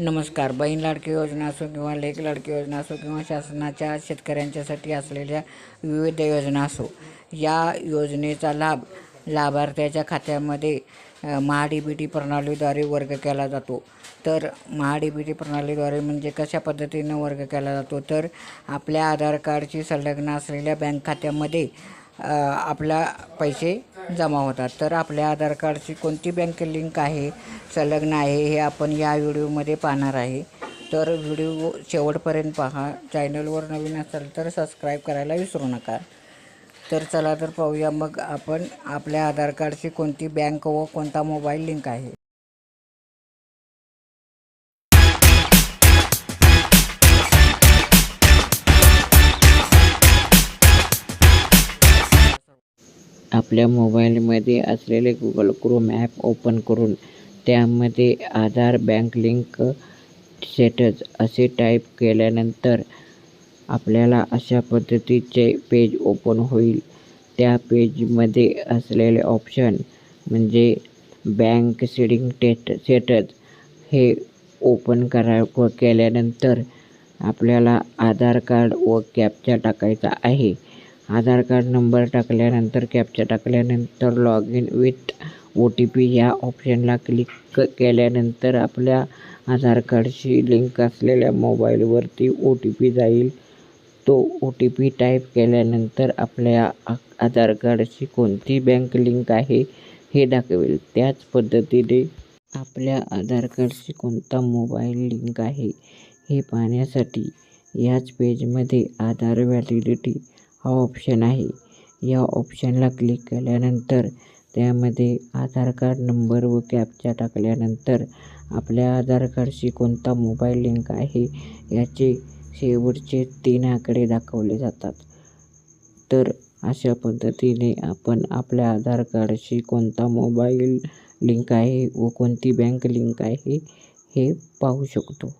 नमस्कार. बहीण लाडकी योजना असो किंवा लेख लाडकी योजना असो किंवा शासनाच्या शेतकऱ्यांच्यासाठी असलेल्या विविध योजना असो या योजनेचा लाभ लाभार्थ्याच्या खात्यामध्ये महाडी बी टी प्रणालीद्वारे वर्ग केला जातो. तर महाडी बी टी प्रणालीद्वारे म्हणजे कशा पद्धतीनं वर्ग केला जातो? तर आपल्या आधार कार्डची संलग्न असलेल्या बँक खात्यामध्ये आपला पैसे जमा होतात. तर आपल्या आधार कार्डची कोणती बँक लिंक आहे संलग्न आहे हे आपण या व्हिडिओमध्ये पाहणार आहे. तर व्हिडिओ शेवटपर्यंत पहा. चॅनलवर नवीन असाल तर सबस्क्राईब करायला विसरू नका. तर चला तर पाहूया मग आपण आपल्या आधार कार्डची कोणती बँक व कोणता मोबाईल लिंक आहे. आपल्या मोबाईलमध्ये असलेले गुगल क्रोम ॲप ओपन करून त्यामध्ये आधार बँक लिंक सेटस असे टाईप केल्यानंतर आपल्याला अशा पद्धतीचे पेज ओपन होईल. त्या पेजमध्ये असलेले ऑप्शन म्हणजे बँक सेडिंग टेट सेटस हे ओपन करा व केल्यानंतर आपल्याला आधार कार्ड व कॅपचा टाकायचा आहे. आधार कार्ड नंबर टाकल्यानंतर कॅपचा टाकल्यानंतर log in with O T P या ऑप्शनला क्लिक क केल्यानंतर आपल्या आधार कार्डशी लिंक असलेल्या मोबाईलवरती ओ टी पी जाईल. तो ओ टी पी टाईप केल्यानंतर आपल्या आ आधार कार्डशी कोणती बँक लिंक आहे हे दाखवेल. त्याच पद्धतीने आपल्या आधार कार्डशी कोणता मोबाईल लिंक आहे हे पाहण्यासाठी याच पेजमध्ये आधार व्हॅलिडिटी हा ऑप्शन आहे. या ऑप्शनला क्लिक केल्यानंतर त्यामध्ये आधार कार्ड नंबर व कॅपचा टाकल्यानंतर आपल्या आधार कार्डशी कोणता मोबाईल लिंक आहे याचे शेवटचे तीन आकडे दाखवले जातात. तर अशा पद्धतीने आपण आपल्या आधार कार्डशी कोणता मोबाईल लिंक आहे व कोणती बँक लिंक आहे हे पाहू शकतो.